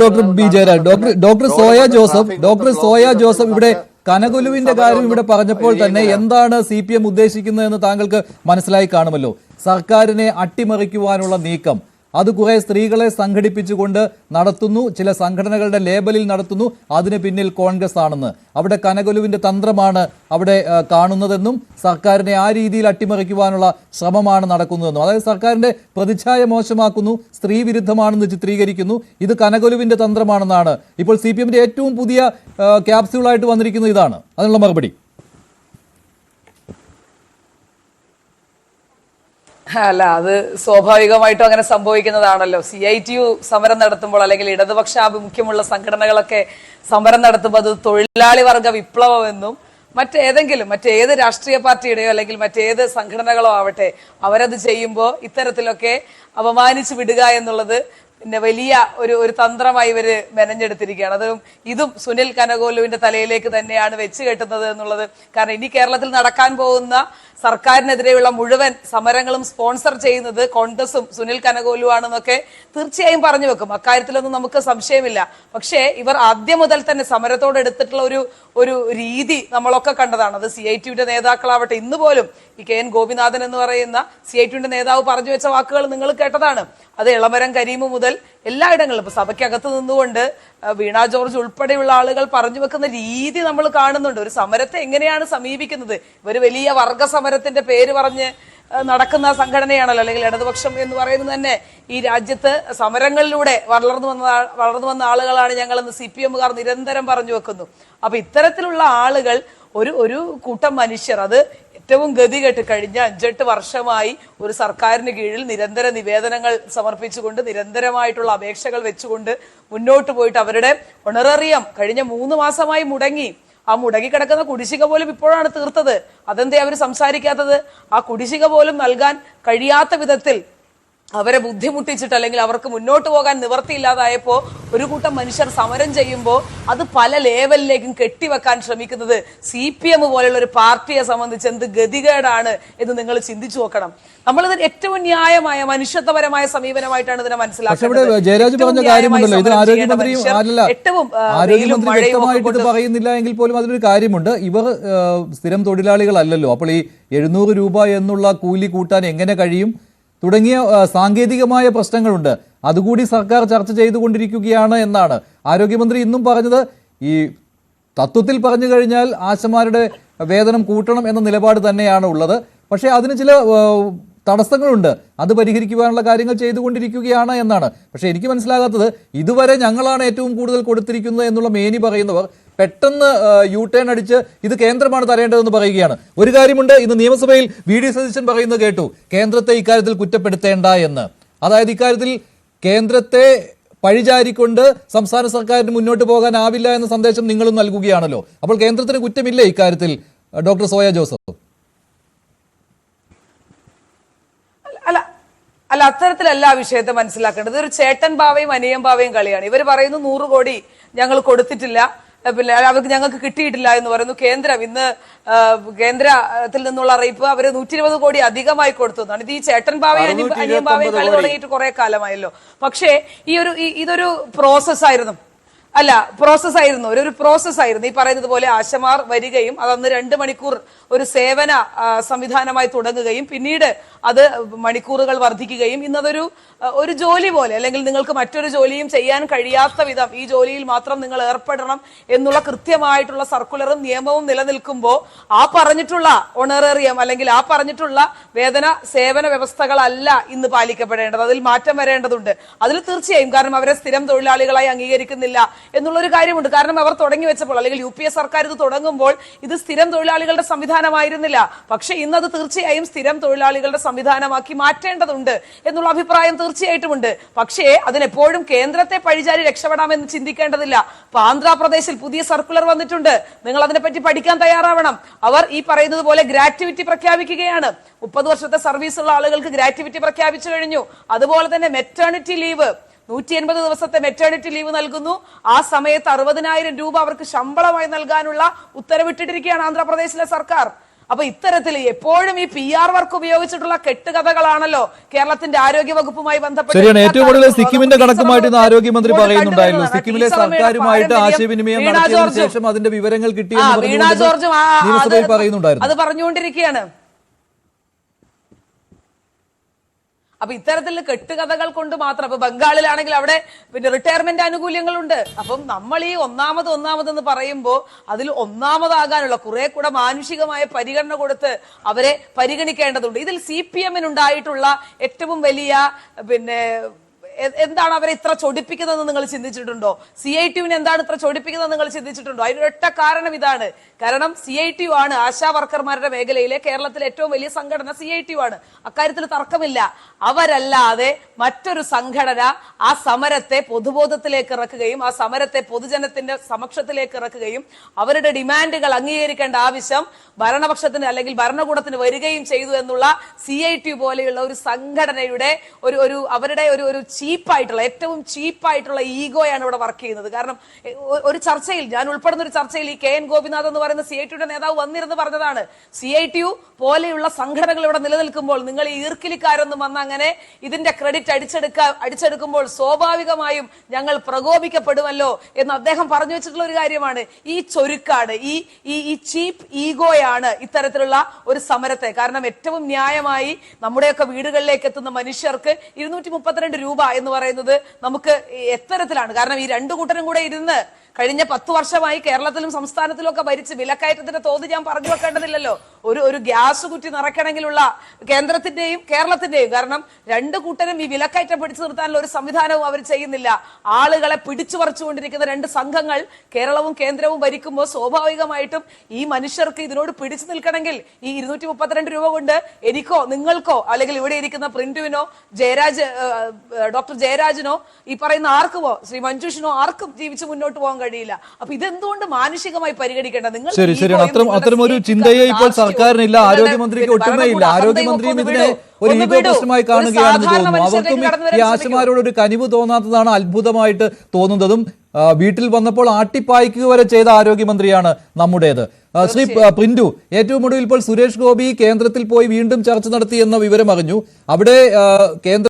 Doctor B Jayaraj. Doctor doctor Soya Joseph doctor Soya Joseph ഇവിടെ കനകുലുവിന്റെ കാര്യം ഇവിടെ പറഞ്ഞപ്പോൾ തന്നെ എന്താണ് സി പി എം ഉദ്ദേശിക്കുന്നതെന്ന് താങ്കൾക്ക് മനസ്സിലായി കാണുമല്ലോ. സർക്കാരിനെ അട്ടിമറിക്കുവാനുള്ള നീക്കം. അത് കുറെ സ്ത്രീകളെ സംഘടിപ്പിച്ചുകൊണ്ട് നടത്തുന്നു ചില സംഘടനകളുടെ ലേബലിൽ നടത്തുന്നു അതിന് പിന്നിൽ കോൺഗ്രസ് ആണെന്ന്. അവിടെ കനകൊലുവിന്റെ തന്ത്രമാണ് അവിടെ കാണുന്നതെന്നും സർക്കാരിനെ ആ രീതിയിൽ അട്ടിമറിക്കുവാനുള്ള ശ്രമമാണ് നടക്കുന്നതെന്നും. അതായത് സർക്കാരിന്റെ പ്രതിച്ഛായ മോശമാക്കുന്നു സ്ത്രീ വിരുദ്ധമാണെന്ന് ചിത്രീകരിക്കുന്നു ഇത് കനകൊലുവിന്റെ തന്ത്രമാണെന്നാണ്. ഇപ്പോൾ സി ഏറ്റവും പുതിയ ക്യാപ്സ്യൂളായിട്ട് വന്നിരിക്കുന്നത് ഇതാണ്. അതിനുള്ള മറുപടി. അല്ല അത് സ്വാഭാവികമായിട്ടും അങ്ങനെ സംഭവിക്കുന്നതാണല്ലോ. സി ഐ ടി യു സമരം നടത്തുമ്പോൾ അല്ലെങ്കിൽ ഇടതുപക്ഷാഭിമുഖ്യമുള്ള സംഘടനകളൊക്കെ സമരം നടത്തുമ്പോൾ അത് തൊഴിലാളി വർഗ വിപ്ലവമെന്നും മറ്റേതെങ്കിലും മറ്റേത് രാഷ്ട്രീയ പാർട്ടിയുടെയോ അല്ലെങ്കിൽ മറ്റേത് സംഘടനകളോ ആവട്ടെ അവരത് ചെയ്യുമ്പോൾ ഇത്തരത്തിലൊക്കെ അപമാനിച്ചു വിടുക എന്നുള്ളത് പിന്നെ വലിയ ഒരു ഒരു തന്ത്രമായി ഇവർ മെനഞ്ഞെടുത്തിരിക്കുകയാണ്. അതും ഇതും സുനിൽ കനകോലുവിന്റെ തലയിലേക്ക് തന്നെയാണ് വെച്ച് കെട്ടുന്നത് എന്നുള്ളത്. കാരണം ഇനി കേരളത്തിൽ നടക്കാൻ പോകുന്ന സർക്കാരിനെതിരെയുള്ള മുഴുവൻ സമരങ്ങളും സ്പോൺസർ ചെയ്യുന്നത് കോൺഗ്രസും സുനിൽ കനകോലു ആണെന്നൊക്കെ തീർച്ചയായും പറഞ്ഞു വെക്കും. അക്കാര്യത്തിലൊന്നും നമുക്ക് സംശയമില്ല. പക്ഷേ ഇവർ ആദ്യം മുതൽ തന്നെ സമരത്തോട് എടുത്തിട്ടുള്ള ഒരു ഒരു രീതി നമ്മളൊക്കെ കണ്ടതാണ്. അത് സി ഐ ടിയുടെ നേതാക്കളാവട്ടെ ഇന്ന് പോലും ഈ കെ എൻ ഗോപിനാഥൻ എന്ന് പറയുന്ന സി ഐ ടിയുടെ നേതാവ് പറഞ്ഞു വെച്ച വാക്കുകൾ നിങ്ങൾ കേട്ടതാണ്. അത് ഇളമരം കരീമ് മുതൽ എല്ലായിടങ്ങളിലും ഇപ്പൊ സഭയ്ക്കകത്ത് നിന്നുകൊണ്ട് വീണ ജോർജ് ഉൾപ്പെടെയുള്ള ആളുകൾ പറഞ്ഞു വെക്കുന്ന രീതി നമ്മൾ കാണുന്നുണ്ട്. ഒരു സമരത്തെ എങ്ങനെയാണ് സമീപിക്കുന്നത്? ഇവർ വലിയ വർഗ സമരത്തിന്റെ പേര് പറഞ്ഞ് നടക്കുന്ന സംഘടനയാണല്ലോ അല്ലെങ്കിൽ ഇടതുപക്ഷം എന്ന് പറയുന്നത് തന്നെ. ഈ രാജ്യത്ത് സമരങ്ങളിലൂടെ വളർന്നു വന്ന വളർന്നു വന്ന ആളുകളാണ് ഞങ്ങൾ ഇന്ന് സി പി എമ്മുകാർ നിരന്തരം പറഞ്ഞു വെക്കുന്നു. അപ്പൊ ഇത്തരത്തിലുള്ള ആളുകൾ ഒരു ഒരു കൂട്ടം മനുഷ്യർ അത് ഏറ്റവും ഗതികെട്ട് കഴിഞ്ഞ അഞ്ചെട്ട് വർഷമായി ഒരു സർക്കാരിന് കീഴിൽ നിരന്തര നിവേദനങ്ങൾ സമർപ്പിച്ചുകൊണ്ട് നിരന്തരമായിട്ടുള്ള അപേക്ഷകൾ വെച്ചുകൊണ്ട് മുന്നോട്ട് പോയിട്ട് അവരുടെ ഒണററിയം കഴിഞ്ഞ മൂന്ന് മാസമായി മുടങ്ങി. ആ മുടങ്ങി കിടക്കുന്ന കുടിശ്ശിക പോലും ഇപ്പോഴാണ് തീർത്തത്. അതെന്തേ അവർ സംസാരിക്കാത്തത്? ആ കുടിശ്ശിക പോലും നൽകാൻ കഴിയാത്ത വിധത്തിൽ അവരെ ബുദ്ധിമുട്ടിച്ചിട്ട് അല്ലെങ്കിൽ അവർക്ക് മുന്നോട്ട് പോകാൻ നിവർത്തിയില്ലാതായപ്പോ ഒരു കൂട്ടം മനുഷ്യർ സമരം ചെയ്യുമ്പോൾ അത് പല ലേവലിലേക്കും കെട്ടിവെക്കാൻ ശ്രമിക്കുന്നത് സി പി എം പോലെയുള്ള ഒരു പാർട്ടിയെ സംബന്ധിച്ച് എന്ത് ഗതികേടാണ് എന്ന് നിങ്ങൾ ചിന്തിച്ചു നോക്കണം. നമ്മളിത് ഏറ്റവും ന്യായമായ മനുഷ്യത്വപരമായ സമീപനമായിട്ടാണ് ഇതിനെ മനസ്സിലാക്കുന്നത് ഏറ്റവും പറയുന്നില്ല എങ്കിൽ പോലും അതിലൊരു കാര്യമുണ്ട്. ഇവർ സ്ഥിരം തൊഴിലാളികളല്ലല്ലോ. അപ്പോൾ ഈ എഴുന്നൂറ് രൂപ എന്നുള്ള കൂലി കൂട്ടാൻ എങ്ങനെ കഴിയും? തുടങ്ങിയ സാങ്കേതികമായ പ്രശ്നങ്ങളുണ്ട്. അതുകൂടി സർക്കാർ ചർച്ച ചെയ്തുകൊണ്ടിരിക്കുകയാണ് എന്നാണ് ആരോഗ്യമന്ത്രി ഇന്നും പറഞ്ഞത്. ഈ തത്വത്തിൽ പറഞ്ഞു കഴിഞ്ഞാൽ ആശമാരുടെ വേതനം കൂട്ടണം എന്ന നിലപാട് തന്നെയാണ് ഉള്ളത്. പക്ഷേ അതിന് ചില തടസ്സങ്ങളുണ്ട്. അത് പരിഹരിക്കുവാനുള്ള കാര്യങ്ങൾ ചെയ്തുകൊണ്ടിരിക്കുകയാണ് എന്നാണ്. പക്ഷേ എനിക്ക് മനസ്സിലാകാത്തത് ഇതുവരെ ഞങ്ങളാണ് ഏറ്റവും കൂടുതൽ കൊടുത്തിരിക്കുന്നത് എന്നുള്ള മേനി പറയുന്നവർ പെട്ടെന്ന് യു ടേൺ അടിച്ച് ഇത് കേന്ദ്രമാണ് തരേണ്ടതെന്ന് പറയുകയാണ്. ഒരു കാര്യമുണ്ട് ഇന്ന് നിയമസഭയിൽ വി ഡി സതീശൻ പറയുന്നത് കേട്ടു കേന്ദ്രത്തെ ഇക്കാര്യത്തിൽ കുറ്റപ്പെടുത്തേണ്ട എന്ന്. അതായത് ഇക്കാര്യത്തിൽ കേന്ദ്രത്തെ പഴിചാരിക്കൊണ്ട് സംസ്ഥാന സർക്കാരിന് മുന്നോട്ട് പോകാനാവില്ല എന്ന സന്ദേശം നിങ്ങളും നൽകുകയാണല്ലോ. അപ്പോൾ കേന്ദ്രത്തിന് കുറ്റമില്ലേ ഇക്കാര്യത്തിൽ ഡോക്ടർ സോയ ജോസഫ് അല്ല അല്ല അത്തരത്തിലല്ല ആ വിഷയത്തെ മനസ്സിലാക്കേണ്ടത്. ഒരു ചേട്ടൻ ബാവയും അനിയം ബാവയും കളിയാണ്. ഇവർ പറയുന്നു നൂറ് കോടി ഞങ്ങൾ കൊടുത്തിട്ടില്ല. പിന്നെ അവർക്ക് ഞങ്ങൾക്ക് കിട്ടിയിട്ടില്ല എന്ന് പറയുന്നു. കേന്ദ്രം ഇന്ന് കേന്ദ്രത്തിൽ നിന്നുള്ള അറിയിപ്പ് അവർ നൂറ്റി ഇരുപത് കോടി അധികമായി കൊടുത്തു എന്നാണ്. ഇത് ഈ ചേട്ടൻ ബാവയും അനിയം ബാവയും കളി തുടങ്ങിയിട്ട് കുറെ കാലമായല്ലോ. പക്ഷേ ഈ ഒരു ഇതൊരു പ്രോസസ് ആയിരുന്നു. അല്ല പ്രോസസ് ആയിരുന്നു. ഒരു പ്രോസസ് ആയിരുന്നു. ഈ പറയുന്നത് പോലെ ആശമാർ വരികയും അതന്ന് രണ്ട് മണിക്കൂർ ഒരു സേവന സംവിധാനമായി തുടങ്ങുകയും പിന്നീട് അത് മണിക്കൂറുകൾ വർദ്ധിക്കുകയും ഇന്നതൊരു ഒരു ജോലി പോലെ അല്ലെങ്കിൽ നിങ്ങൾക്ക് മറ്റൊരു ജോലിയും ചെയ്യാൻ കഴിയാത്ത വിധം ഈ ജോലിയിൽ മാത്രം നിങ്ങൾ ഏർപ്പെടണം എന്നുള്ള കൃത്യമായിട്ടുള്ള സർക്കുലറും നിയമവും നിലനിൽക്കുമ്പോൾ ആ പറഞ്ഞിട്ടുള്ള ഒണറേറിയം അല്ലെങ്കിൽ ആ പറഞ്ഞിട്ടുള്ള വേതന സേവന വ്യവസ്ഥകളല്ല ഇന്ന് പാലിക്കപ്പെടേണ്ടത്. അതിൽ മാറ്റം വരേണ്ടതുണ്ട്. അതിൽ തീർച്ചയായും കാരണം അവരെ സ്ഥിരം തൊഴിലാളികളായി അംഗീകരിക്കുന്നില്ല. എന്നുള്ളൊരു കാര്യമുണ്ട്. കാരണം അവർ തുടങ്ങി വെച്ചപ്പോൾ അല്ലെങ്കിൽ യു പി എ സർക്കാർ ഇത് തുടങ്ങുമ്പോൾ ഇത് സ്ഥിരം തൊഴിലാളികളുടെ സംവിധാനമായിരുന്നില്ല. പക്ഷേ ഇന്നത് തീർച്ചയായും സ്ഥിരം തൊഴിലാളികളുടെ സംവിധാനമാക്കി മാറ്റേണ്ടതുണ്ട് എന്നുള്ള അഭിപ്രായം തീർച്ചയായിട്ടുമുണ്ട്. പക്ഷേ അതിനെപ്പോഴും കേന്ദ്രത്തെ പഴിചാരി രക്ഷപ്പെടാമെന്ന് ചിന്തിക്കേണ്ടതില്ല. ഇപ്പൊ ആന്ധ്രാപ്രദേശിൽ പുതിയ സർക്കുലർ വന്നിട്ടുണ്ട്. നിങ്ങൾ അതിനെപ്പറ്റി പഠിക്കാൻ തയ്യാറാവണം. അവർ ഈ പറയുന്നത് പോലെ ഗ്രാറ്റുവിറ്റി പ്രഖ്യാപിക്കുകയാണ്. മുപ്പത് വർഷത്തെ സർവീസുള്ള ആളുകൾക്ക് ഗ്രാറ്റുവിറ്റി പ്രഖ്യാപിച്ചു കഴിഞ്ഞു. അതുപോലെ തന്നെ മെറ്റേണിറ്റി ലീവ്. നൂറ്റി എൺപത് ദിവസത്തെ മെറ്റേണിറ്റി ലീവ് നൽകുന്നു. ആ സമയത്ത് അറുപതിനായിരം രൂപ അവർക്ക് ശമ്പളമായി നൽകാനുള്ള ഉത്തരവിട്ടിട്ടിരിക്കുകയാണ് ആന്ധ്രാപ്രദേശിലെ സർക്കാർ. അപ്പൊ ഇത്തരത്തിൽ എപ്പോഴും ഈ പി ആർ വർക്ക് ഉപയോഗിച്ചിട്ടുള്ള കെട്ടുകഥകളാണല്ലോ കേരളത്തിന്റെ ആരോഗ്യ വകുപ്പുമായി ബന്ധപ്പെട്ട് ശരിയാണ്. ഏറ്റവും കൂടുതൽ സിക്കിമിന്റെ കണക്കുമായിട്ട് ആരോഗ്യമന്ത്രി പറയുന്നുണ്ടായിരുന്നു. സിക്കിമിലെ സർക്കാരുമായിട്ട് ആശയവിനിമയം നടത്തിയതിനു ശേഷം അതിന്റെ വിവരങ്ങൾ കിട്ടിയെന്ന് വീണ ജോർജും അത് പറഞ്ഞുകൊണ്ടിരിക്കുകയാണ്. അപ്പൊ ഇത്തരത്തിൽ കെട്ടുകഥകൾ കൊണ്ട് മാത്രം. അപ്പൊ ബംഗാളിലാണെങ്കിൽ അവിടെ പിന്നെ റിട്ടയർമെന്റ് ആനുകൂല്യങ്ങളുണ്ട്. അപ്പം നമ്മൾ ഈ ഒന്നാമത് ഒന്നാമത് എന്ന് പറയുമ്പോൾ അതിൽ ഒന്നാമതാകാനുള്ള കുറെ കൂടെ മാനുഷികമായ പരിഗണന കൊടുത്ത് അവരെ പരിഗണിക്കേണ്ടതുണ്ട്. ഇതിൽ സി പി എമ്മിനുണ്ടായിട്ടുള്ള ഏറ്റവും വലിയ പിന്നെ എന്താണ് അവരെ ഇത്ര ചൊടിപ്പിക്കുന്നതെന്ന് നിങ്ങൾ ചിന്തിച്ചിട്ടുണ്ടോ? സി ഐ ടിയുവിന് എന്താണ് ഇത്ര ചൊടിപ്പിക്കുന്നത് നിങ്ങൾ ചിന്തിച്ചിട്ടുണ്ടോ? അതിനൊരൊറ്റ കാരണം ഇതാണ്. കാരണം സി ഐ ടി ആണ് ആശാ വർക്കർമാരുടെ മേഖലയിലെ കേരളത്തിലെ ഏറ്റവും വലിയ സംഘടന സി ഐ ടി ആണ്. അക്കാര്യത്തിൽ തർക്കമില്ല. അവരല്ലാതെ മറ്റൊരു സംഘടന ആ സമരത്തെ പൊതുബോധത്തിലേക്ക് ഇറക്കുകയും ആ സമരത്തെ പൊതുജനത്തിന്റെ സമക്ഷത്തിലേക്ക് ഇറക്കുകയും അവരുടെ ഡിമാൻഡുകൾ അംഗീകരിക്കേണ്ട ആവശ്യം ഭരണപക്ഷത്തിന് അല്ലെങ്കിൽ ഭരണകൂടത്തിന് വരികയും ചെയ്തു എന്നുള്ള സി ഐ ടി പോലെയുള്ള ഒരു സംഘടനയുടെ ഒരു ഒരു അവരുടെ ഒരു ഒരു ചീപ്പായിട്ടുള്ള ഏറ്റവും ചീപ്പായിട്ടുള്ള ഈഗോയാണ് ഇവിടെ വർക്ക് ചെയ്യുന്നത്. കാരണം ഒരു ചർച്ചയിൽ ഞാൻ ഉൾപ്പെടുന്ന ഒരു ചർച്ചയിൽ ഈ കെ എൻ ഗോപിനാഥ് എന്ന് പറയുന്ന സി ഐ ടിയുടെ നേതാവ് വന്നിരുന്ന് പറഞ്ഞതാണ്. സി ഐ ടി യു പോലെയുള്ള സംഘടനകൾ ഇവിടെ നിലനിൽക്കുമ്പോൾ നിങ്ങൾ ഈ ഈർക്കിലിക്കാരൊന്നും വന്ന് അങ്ങനെ ഇതിന്റെ ക്രെഡിറ്റ് അടിച്ചെടുക്ക അടിച്ചെടുക്കുമ്പോൾ സ്വാഭാവികമായും ഞങ്ങൾ പ്രകോപിക്കപ്പെടുമല്ലോ എന്ന് അദ്ദേഹം പറഞ്ഞു വെച്ചിട്ടുള്ള ഒരു കാര്യമാണ്. ഈ ചൊരുക്കാണ് ഈ ഈ ചീപ്പ് ഈഗോയാണ് ഇത്തരത്തിലുള്ള ഒരു സമരത്തെ. കാരണം ഏറ്റവും ന്യായമായി നമ്മുടെയൊക്കെ വീടുകളിലേക്ക് എത്തുന്ന മനുഷ്യർക്ക് ഇരുന്നൂറ്റി മുപ്പത്തിരണ്ട് രൂപ എന്ന് പറയുന്നത് നമുക്ക് എത്തരത്തിലാണ്. കാരണം ഈ രണ്ടു കൂട്ടരും കൂടെ ഇരുന്ന് കഴിഞ്ഞ പത്ത് വർഷമായി കേരളത്തിലും സംസ്ഥാനത്തിലും ഒക്കെ ഭരിച്ച് വിലക്കയറ്റത്തിന്റെ തോത് ഞാൻ പറഞ്ഞു വെക്കേണ്ടതില്ലല്ലോ. ഒരു ഒരു ഗ്യാസ് കുറ്റി നിറയ്ക്കണമെങ്കിലുള്ള കേന്ദ്രത്തിന്റെയും കേരളത്തിന്റെയും. കാരണം രണ്ട് കൂട്ടരും ഈ വിലക്കയറ്റം പിടിച്ചു നിർത്താനുള്ള ഒരു സംവിധാനവും അവർ ചെയ്യുന്നില്ല. ആളുകളെ പിടിച്ചു പറിച്ചുകൊണ്ടിരിക്കുന്ന രണ്ട് സംഘങ്ങൾ കേരളവും കേന്ദ്രവും ഭരിക്കുമ്പോൾ സ്വാഭാവികമായിട്ടും ഈ മനുഷ്യർക്ക് ഇതിനോട് പിടിച്ചു നിൽക്കണമെങ്കിൽ ഈ ഇരുന്നൂറ്റി മുപ്പത്തിരണ്ട് രൂപ കൊണ്ട് എനിക്കോ നിങ്ങൾക്കോ അല്ലെങ്കിൽ ഇവിടെ ഇരിക്കുന്ന പ്രിന്റുവിനോ ജയരാജ് ഡോക്ടർ ജയരാജിനോ ഈ പറയുന്ന ആർക്കുമോ ശ്രീ മഞ്ജുഷിനോ ആർക്കും ജീവിച്ച് മുന്നോട്ട് പോകാൻ കഴിയില്ല. അപ്പൊ ഇതെന്തുകൊണ്ട് മാനുഷികമായി പരിഗണിക്കേണ്ട? നിങ്ങൾ ശരി ശരി. അത്തരം അത്തരം ഒരു ചിന്തയെ ഇപ്പോൾ സർക്കാരിനില്ല. ആരോഗ്യമന്ത്രിക്ക് ഒട്ടുമേയില്ല ഭരണകൂട ആരോഗ്യമന്ത്രിയും ഇതിനെ ഒരു ഈഗോ. പ്രശ്നമായി കാണുകയാണെന്ന് തോന്നുന്നു അവർക്കും ഈ ആശമാരോട് ഒരു കനിവ് തോന്നാത്തതാണ് അത്ഭുതമായിട്ട് തോന്നുന്നതും വീട്ടിൽ വന്നപ്പോൾ ആട്ടിപ്പായ്ക്കുക വരെ ചെയ്ത ആരോഗ്യമന്ത്രിയാണ് നമ്മുടേത്. ശ്രീ പ്രിന്റു ഏറ്റവും ഒടുവിൽ ഇപ്പോൾ സുരേഷ് ഗോപി കേന്ദ്രത്തിൽ പോയി വീണ്ടും ചർച്ച നടത്തി എന്ന വിവരം അറിഞ്ഞു. അവിടെ കേന്ദ്ര